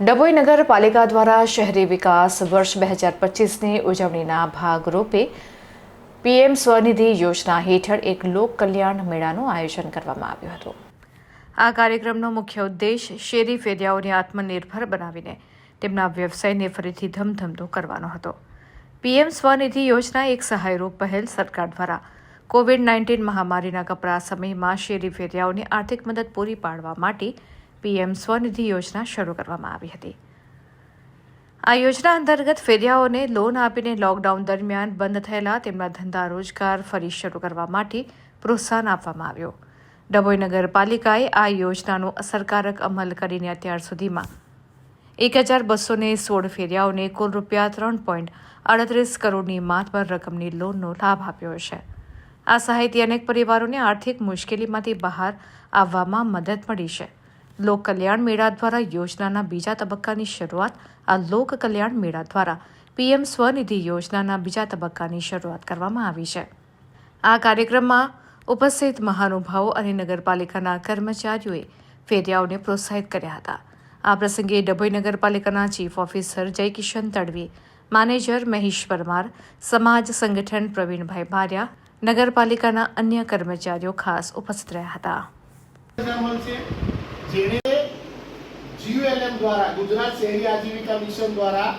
ડભોઈ નગરપાલિકા દ્વારા શહેરી વિકાસ વર્ષ બે હજાર પચીસની ઉજવણીના ભાગરૂપે પીએમ સ્વનિધિ યોજના હેઠળ એક લોક કલ્યાણ મેળાનું આયોજન કરવામાં આવ્યું હતું. આ કાર્યક્રમનો મુખ્ય ઉદ્દેશ શેરી ફેરિયાઓને આત્મનિર્ભર બનાવીને તેમના વ્યવસાયને ફરીથી ધમધમતો કરવાનો હતો. પીએમ સ્વનિધિ યોજના એક સહાયરૂપ પહેલ સરકાર દ્વારા કોવિડ નાઇન્ટીન મહામારીના કપરા સમયમાં શેરી ફેરિયાઓને આર્થિક મદદ પૂરી પાડવા માટે પીએમ સ્વનિધિ યોજના શરૂ કરવામાં આવી હતી. આ યોજના અંતર્ગત ફેરિયાઓને લોન આપીને લોકડાઉન દરમિયાન બંધ થયેલા તેમના ધંધા રોજગાર ફરી શરૂ કરવા માટે પ્રોત્સાહન આપવામાં આવ્યું. ડભોઈ નગરપાલિકાએ આ યોજનાનો અસરકારક અમલ કરીને અત્યાર સુધીમાં એક હજાર બસો ને સોળ ફેરિયાઓને કુલ રૂપિયા ત્રણ પોઈન્ટ અડત્રીસ કરોડની માતબર રકમની લોનનો લાભ આપ્યો છે. આ સહાયથી અનેક પરિવારોને આર્થિક મુશ્કેલીમાંથી બહાર આવવામાં મદદ મળી છે. લોક કલ્યાણ મેળા દ્વારા યોજનાના બીજા તબક્કાની શરૂઆત આ લોક કલ્યાણ મેળા દ્વારા પીએમ સ્વનિધિ યોજનાના બીજા તબક્કાની શરૂઆત કરવામાં આવી છે. આ કાર્યક્રમમાં ઉપસ્થિત મહાનુભાવો અને નગરપાલિકાના કર્મચારીઓએ ફેરિયાઓને પ્રોત્સાહિત કર્યા હતા. આ પ્રસંગે ડભોઈ નગરપાલિકાના chief officer Jaykishan Tadvi, manager Mahesh Parmar, સમાજ સંગઠન પ્રવીણભાઈ ભાર્યા, નગરપાલિકાના અન્ય કર્મચારીઓ ખાસ ઉપસ્થિત રહ્યા હતા. છે જીયુએલએમ દ્વારા, ગુજરાત શહેરી આજીવિકા મિશન દ્વારા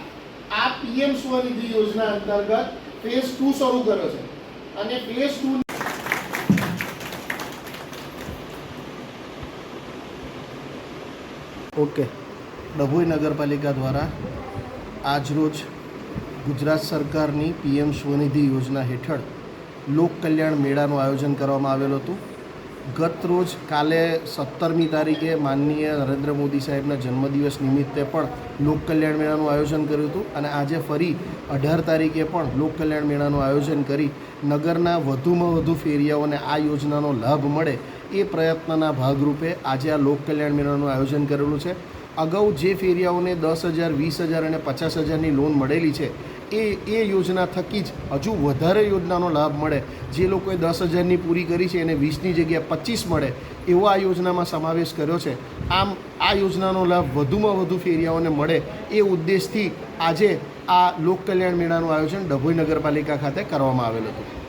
આ પીએમ સ્વનિધિ યોજના અંતર્ગત ફેઝ ટુ શરૂ કર્યો છે. અને ફેઝ ટુ ઓકે. ડભોઈ નગરપાલિકા દ્વારા આજરોજ ગુજરાત સરકારની પીએમ સ્વનિધિ યોજના હેઠળ લોક કલ્યાણ મેળાનું આયોજન કરવામાં આવેલું હતું. ગત રોજ કાલે સત્તરમી તારીખે માનનીય નરેન્દ્ર મોદી સાહેબના જન્મદિવસ નિમિત્તે પણ લોક કલ્યાણ મેળાનું આયોજન કર્યું હતું અને આજે ફરી અઢાર તારીખે પણ લોક કલ્યાણ મેળાનું આયોજન કરી નગરના વધુમાં વધુ ફેરિયાઓને આ યોજનાનો લાભ મળે એ પ્રયત્નના ભાગરૂપે આજે આ લોક કલ્યાણ મેળાનું આયોજન કરેલું છે. અગાઉ જે ફેરિયાઓને દસ હજાર, વીસ હજાર અને પચાસ હજારની લોન મળેલી છે, એ એ યોજના થકી જ હજુ વધારે યોજનાનો લાભ મળે. જે લોકોએ દસ હજારની પૂરી કરી છે, એને વીસની જગ્યાએ પચીસ મળે, એવો આ યોજનામાં સમાવેશ કર્યો છે. આમ, આ યોજનાનો લાભ વધુમાં વધુ ફેરિયાઓને મળે એ ઉદ્દેશથી આજે આ લોક કલ્યાણ મેળાનું આયોજન ડભોઈ નગરપાલિકા ખાતે કરવામાં આવેલ હતું.